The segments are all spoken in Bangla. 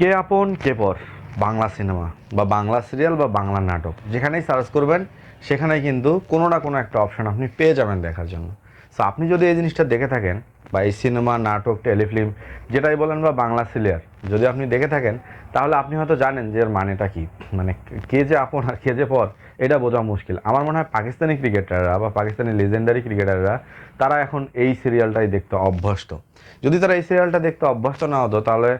কে আপন, কে পর? বাংলা সিনেমা বা বাংলা সিরিয়াল বা বাংলা নাটক। যেখানেই সার্চ করবেন, সেখানেই কিন্তু কোনো না কোনো একটা অপশন আপনি পেয়ে যাবেন দেখার জন্য। সো আপনি যদি এই জিনিসটা দেখে থাকেন বা এই সিনেমা, নাটক, টেলিফিল্ম, যেটাই বলেন বা বাংলা সিরিয়াল, যদি আপনি দেখে থাকেন, তাহলে আপনি হয়তো জানেন যে এর মানেটা কি। মানে কে যে আপন আর কে যে পর এটা বোঝা মুশকিল। আমার মনে হয় পাকিস্তানি ক্রিকেটাররা বা পাকিস্তানি লেজেন্ডারি ক্রিকেটাররা, তারা এখন এই সিরিয়ালটাই দেখতে অভ্যস্ত। যদি তারা এই সিরিয়ালটা দেখতে অভ্যস্ত না হতো, তাহলে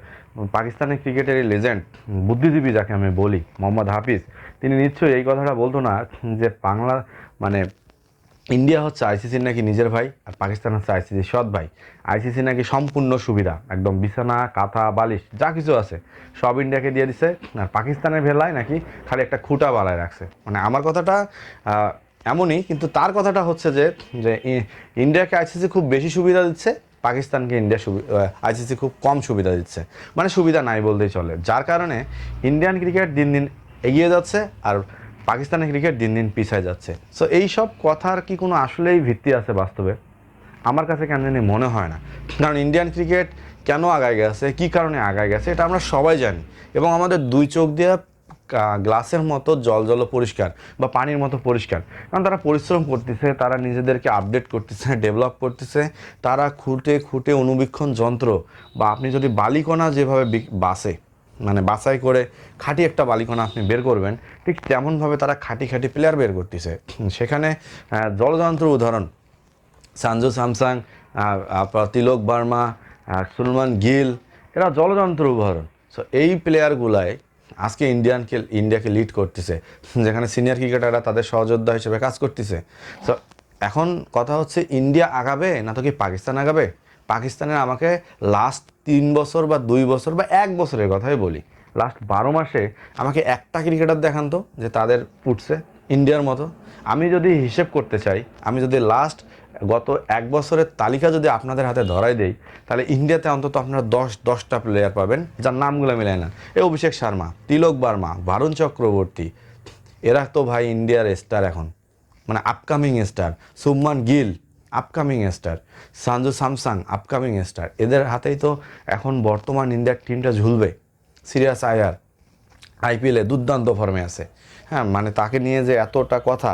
পাকিস্তানি ক্রিকেটের এই লেজেন্ড বুদ্ধিজীবী যাকে আমি বলি, মোহাম্মদ হাফিজ, তিনি নিশ্চয়ই এই কথাটা বলতো না যে বাংলা মানে ইন্ডিয়া হচ্ছে আইসিসির নাকি নিজের ভাই আর পাকিস্তান হচ্ছে আইসিসির সৎ ভাই। আইসিসি নাকি সম্পূর্ণ সুবিধা, একদম বিছানা, কাঁথা, বালিশ, যা কিছু আছে, সব ইন্ডিয়াকে দিয়ে দিছে। আর পাকিস্তানের ভেলায় নাকি খালি একটা খুঁটা বালায় রাখছে। মানে আমার কথাটা এমনই, কিন্তু তার কথাটা হচ্ছে যে যে ইন্ডিয়াকে আইসিসি খুব বেশি সুবিধা দিচ্ছে, পাকিস্তানকে ইন্ডিয়া আইসিসি খুব কম সুবিধা দিচ্ছে। মানে সুবিধা নাই বলতেই চলে। যার কারণে ইন্ডিয়ান ক্রিকেট দিন দিন এগিয়ে যাচ্ছে আর পাকিস্তানের ক্রিকেট দিন দিন পিছায় যাচ্ছে। সো এই সব কথার কি কোনো আসলেই ভিত্তি আছে বাস্তবে? আমার কাছে কেন জানি মনে হয় না। কারণ ইন্ডিয়ান ক্রিকেট কেন আগায় গেছে, কি কারণে আগায় গেছে, এটা আমরা সবাই জানি। এবং আমাদের দুই চোখ দিয়ে গ্লাসের মতো জল জল পরিষ্কার বা পানির মতো পরিষ্কার। কারণ তারা পরিশ্রম করতেছে, তারা নিজেদেরকে আপডেট করতেছে ডেভেলপ করতেছে, তারা খুঁটে খুঁটে অনুবীক্ষণ যন্ত্র বা আপনি যদি বালিকণা যেভাবে বাসে মানে বাছাই করে খাঁটি একটা বালিকণা আপনি বের করবেন, ঠিক তেমনভাবে তারা খাঁটি খাঁটি প্লেয়ার বের করতেছে। সেখানে জলযন্ত্র উদাহরণ। সানজু স্যামসাং তিলক বার্মা সুলমান গিল, এরা জলযন্ত্র উদাহরণ। সো এই প্লেয়ারগুলাই আজকে ইন্ডিয়ানকে ইন্ডিয়াকে লিড করতেছে, যেখানে সিনিয়র ক্রিকেটাররা তাদের সহযোদ্ধা হিসেবে কাজ করতেছে। সো এখন কথা হচ্ছে ইন্ডিয়া আগাবে না তো কি পাকিস্তান আগাবে? পাকিস্তানের আমাকে লাস্ট তিন বছর বা দুই বছর বা এক বছরের কথাই বলি। লাস্ট বারো মাসে আমাকে একটা ক্রিকেটার দেখান তো যে তাদের উঠছে ইন্ডিয়ার মতো। আমি যদি হিসেব করতে চাই, আমি যদি লাস্ট গত এক বছরের তালিকা যদি আপনাদের হাতে ধরাই দেই, তাহলে ইন্ডিয়াতে অন্তত আপনারা দশ, দশটা প্লেয়ার পাবেন, যার নামগুলো মিলায় না। এ অভিষেক শর্মা, তিলক বার্মা, বারুণ চক্রবর্তী, এরা তো ভাই ইন্ডিয়ার স্টার এখন। মানে upcoming star Shubman Gill upcoming star Sanju Samson upcoming star এদের হাতেই তো এখন বর্তমান ইন্ডিয়ার টিমটা ঝুলবে সিরিয়াস আয়ার আইপিএলে দুর্দান্ত ফর্মে আছে। হ্যাঁ মানে তাকে নিয়ে যে এতটা কথা,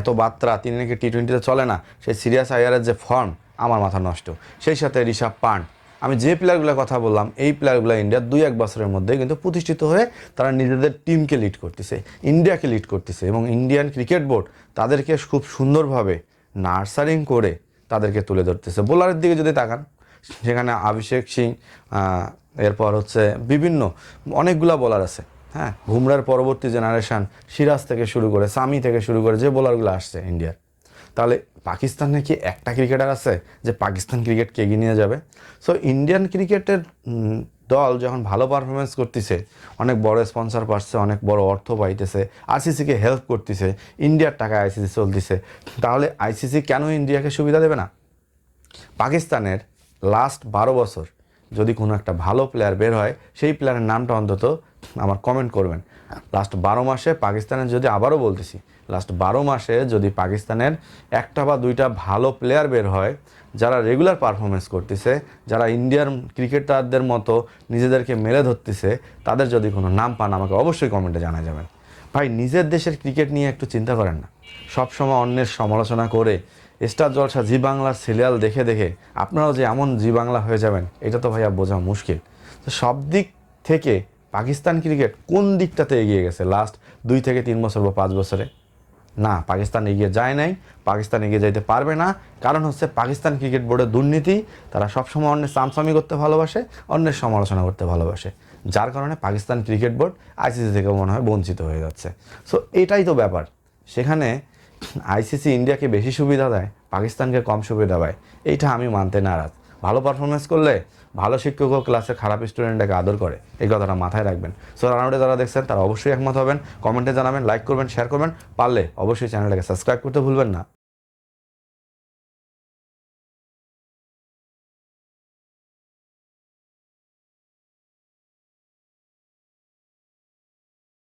এত বার্তা তিনি নাকি টি টোয়েন্টিতে চলে না, সেই সিরিয়াস আয়ারের যে ফর্ম আমার মাথা নষ্ট। সেই সাথে ঋষভ পান্ট। আমি যে প্লেয়ারগুলোর কথা বললাম, এই প্লেয়ারগুলো ইন্ডিয়ার দুই এক বছরের মধ্যে কিন্তু প্রতিষ্ঠিত হয়ে তারা নিজেদের টিমকে লিড করতেছে ইন্ডিয়াকে লিড করতেছে এবং ইন্ডিয়ান ক্রিকেট বোর্ড তাদেরকে খুব সুন্দরভাবে নার্সারিং করে তাদেরকে তুলে ধরতেছে। বোলারের দিকে যদি তাকান, সেখানে অভিষেক সিং এরপর হচ্ছে বিভিন্ন, অনেকগুলা বোলার আছে হ্যাঁ? বুমরার পরবর্তী জেনারেশন সিরাজ থেকে শুরু করে সামি থেকে শুরু করে যে বোলারগুলো আসছে ইন্ডিয়ার। তাহলে পাকিস্তানে কি একটা ক্রিকেটার আছে যে পাকিস্তান ক্রিকেটকে এগিয়ে নিয়ে যাবে? সো ইন্ডিয়ান ক্রিকেটের দল যখন ভালো পারফরমেন্স করতেছে, অনেক বড় স্পন্সর পাচ্ছে, অনেক বড় অর্থ পাইতেছে আইসিসিকে হেল্প করতেছে ইন্ডিয়ার টাকায় আইসিসি চলতেছে, তাহলে আইসিসি কেন ইন্ডিয়াকে সুবিধা দেবে না? পাকিস্তানের লাস্ট বারো বছর যদি কোনো একটা ভালো প্লেয়ার বের হয়, সেই প্লেয়ারের নামটা অন্তত আমার কমেন্ট করবেন। লাস্ট বারো মাসে পাকিস্তানের যদি আবারও বলতেছি লাস্ট বারো মাসে যদি পাকিস্তানের একটা বা দুইটা ভালো প্লেয়ার বের হয়, যারা রেগুলার পারফরমেন্স করতেছে, যারা ইন্ডিয়ার ক্রিকেটারদের মতো নিজেদেরকে মেলে ধরতেছে, তাদের যদি কোনো নাম পান, আমাকে অবশ্যই কমেন্টে জানা যাবেন। ভাই, নিজের দেশের ক্রিকেট নিয়ে একটু চিন্তা করেন না। সবসময় অন্যের সমালোচনা করে স্টার জলসা জি বাংলার সিরিয়াল দেখে দেখে আপনারাও যে এমন জি বাংলা হয়ে যাবেন, এটা তো ভাইয়া বোঝা মুশকিল। তো সব দিক থেকে পাকিস্তান ক্রিকেট কোন দিকটাতে এগিয়ে গেছে? লাস্ট দুই থেকে তিন বছর বা পাঁচ বছরে? না, পাকিস্তান এগিয়ে যায় নাই, পাকিস্তান এগিয়ে যাইতে পারবে না। কারণ হচ্ছে পাকিস্তান ক্রিকেট বোর্ডের দুর্নীতি, তারা সবসময় অন্যের সামসামি করতে ভালোবাসে, অন্যের সমালোচনা করতে ভালোবাসে। যার কারণে পাকিস্তান ক্রিকেট বোর্ড আইসিসি থেকে মনে হয় বঞ্চিত হয়ে যাচ্ছে। সো এটাই তো ব্যাপার। সেখানে আইসিসি ইন্ডিয়াকে বেশি সুবিধা দেয়, পাকিস্তানকে কম সুবিধা দেয়। এইটা আমি মানতে নারাজ। ভালো পারফরমেন্স করলে ভালো শিক্ষকও ক্লাসে খারাপ স্টুডেন্টটাকে আদর করে। এই কথাটা মাথায় রাখবেন। সো রানাউটে যারা দেখছেন, তারা অবশ্যই একমত হবেন। কমেন্টে জানাবেন লাইক করবেন শেয়ার করবেন। পারলে অবশ্যই চ্যানেলটাকে সাবস্ক্রাইব করতে ভুলবেন না।